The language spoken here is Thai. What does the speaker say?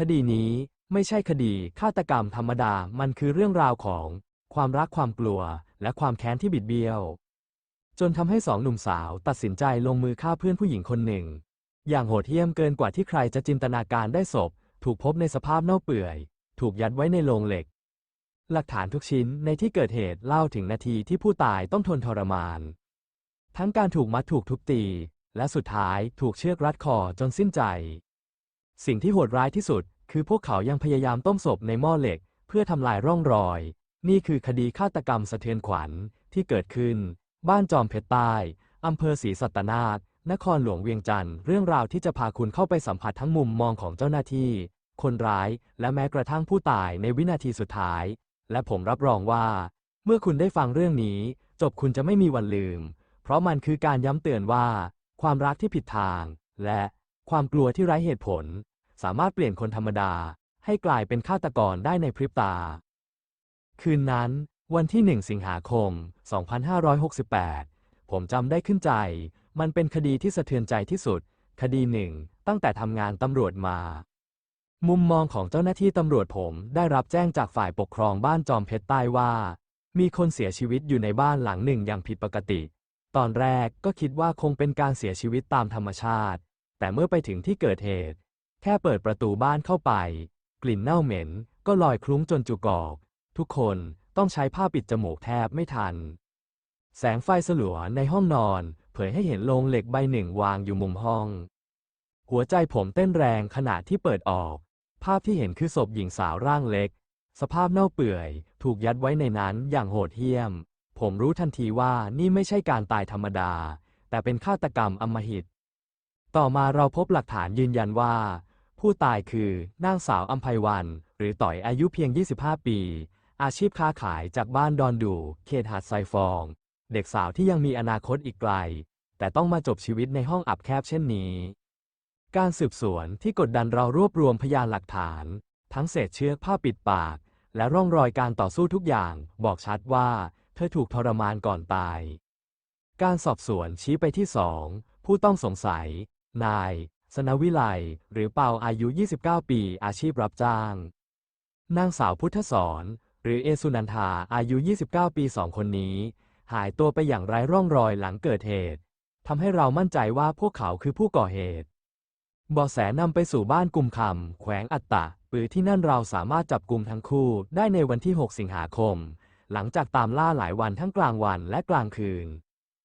คดีนี้ไม่ใช่คดีฆาตกรรมธรรมดา มันคือเรื่องราวของ ความรักความกลัว และความแค้นที่บิดเบี้ยว จนทำให้สองหนุ่มสาวตัดสินใจลงมือฆ่าเพื่อนผู้หญิงคนหนึ่ง อย่างโหดเหี้ยมเกินกว่าที่ใครจะจินตนาการได้ศพ ถูกพบในสภาพเน่าเปื่อย ถูกยัดไว้ในโลงเหล็ก หลักฐานทุกชิ้นในที่เกิดเหตุเล่าถึงนาทีที่ผู้ตายต้องทนทรมาน ทั้งการถูกมัดถูกทุบตี และสุดท้ายถูกเชือกรัดคอจนสิ้นใจ สิ่งที่โหดร้ายที่สุด คือพวกเขายังพยายามต้มศพในหม้อเหล็ก เพื่อทำลายร่องรอย นี่คือคดีฆาตกรรมสะเทือนขวัญที่เกิดขึ้น บ้านจอมเพชรใต้อำเภอศรีสัตนาถนครหลวงเวียงจันทร์เรื่องราวที่จะพาคุณเข้าไปสัมผัสทั้งมุมมองของเจ้าหน้าที่ คนร้าย และแม้กระทั่งผู้ตายในวินาทีสุดท้าย และผมรับรองว่า เมื่อคุณได้ฟังเรื่องนี้ จบคุณจะไม่มีวันลืม เพราะมันคือการย้ำเตือนว่า ความรักที่ผิดทาง และความกลัวที่ไร้เหตุผล สามารถเปลี่ยนคนธรรมดาให้กลายเป็นฆาตกรได้ในพริบตา คืนนั้น วันที่ 1 สิงหาคม 2568 ผมจำได้ขึ้นใจ มันเป็นคดีที่สะเทือนใจที่สุด คดีหนึ่งตั้งแต่ทำงานตำรวจมา มุมมองของเจ้าหน้าที่ตำรวจผมได้รับแจ้งจากฝ่ายปกครองบ้านจอมเพชรใต้ว่า มีคนเสียชีวิตอยู่ในบ้านหลังหนึ่งอย่างผิดปกติ ตอนแรกก็คิดว่าคงเป็นการเสียชีวิตตามธรรมชาติ แต่เมื่อไปถึงที่เกิดเหตุ ค่เปิดประตูบ้านเข้าไป กลิ่นเน่าเหม็น ก็ลอยคลุ้งจนจุกอก ทุกคนต้องใช้ผ้าปิดจมูกแทบไม่ทัน แสงไฟสลัวในห้องนอน เผยให้เห็นโลงเหล็กใบหนึ่งวางอยู่มุมห้อง หัวใจผมเต้นแรงขณะที่เปิดออก ภาพที่เห็นคือศพหญิงสาวร่างเล็ก สภาพเน่าเปื่อย ถูกยัดไว้ในนั้นอย่างโหดเหี้ยม ผมรู้ทันทีว่านี่ไม่ใช่การตายธรรมดา แต่เป็นฆาตกรรมอำมหิต ต่อมาเราพบหลักฐานยืนยันว่า ผู้ตายคือนางสาวอัมภัยวัน หรือต่อยอายุเพียง 25 ปี อาชีพค้าขายจากบ้านดอนดู เขตหาดไซฟอง เด็กสาวที่ยังมีอนาคตอีกไกล แต่ต้องมาจบชีวิตในห้องอับแคบเช่นนี้ การสืบสวนที่กดดันเรารวบรวมพยานหลักฐาน ทั้งเศษเชือกผ้าปิดปาก และร่องรอยการต่อสู้ทุกอย่าง บอกชัดว่า เธอถูกทรมานก่อนตาย การสอบสวนชี้ไปที่สองผู้ต้องสงสัย นาย สนวิไลหรือเปาอายุ 29 ปี อาชีพรับจ้าง นางสาวพุทธสอนหรือเอสุนันทาอายุ 29 ปีสองคนนี้ หายตัวไปอย่างไร้ร่องรอยหลังเกิดเหตุทำให้เรามั่นใจว่าพวกเขาคือผู้ก่อเหตุเบาะแสนำไปสู่บ้านกุมคำแขวงอัตตะ ปือที่นั่นเราสามารถจับกลุ่มทั้งคู่ได้ในวันที่ 6 สิงหาคม หลังจากตามล่าหลายวันทั้งกลางวันและกลางคืน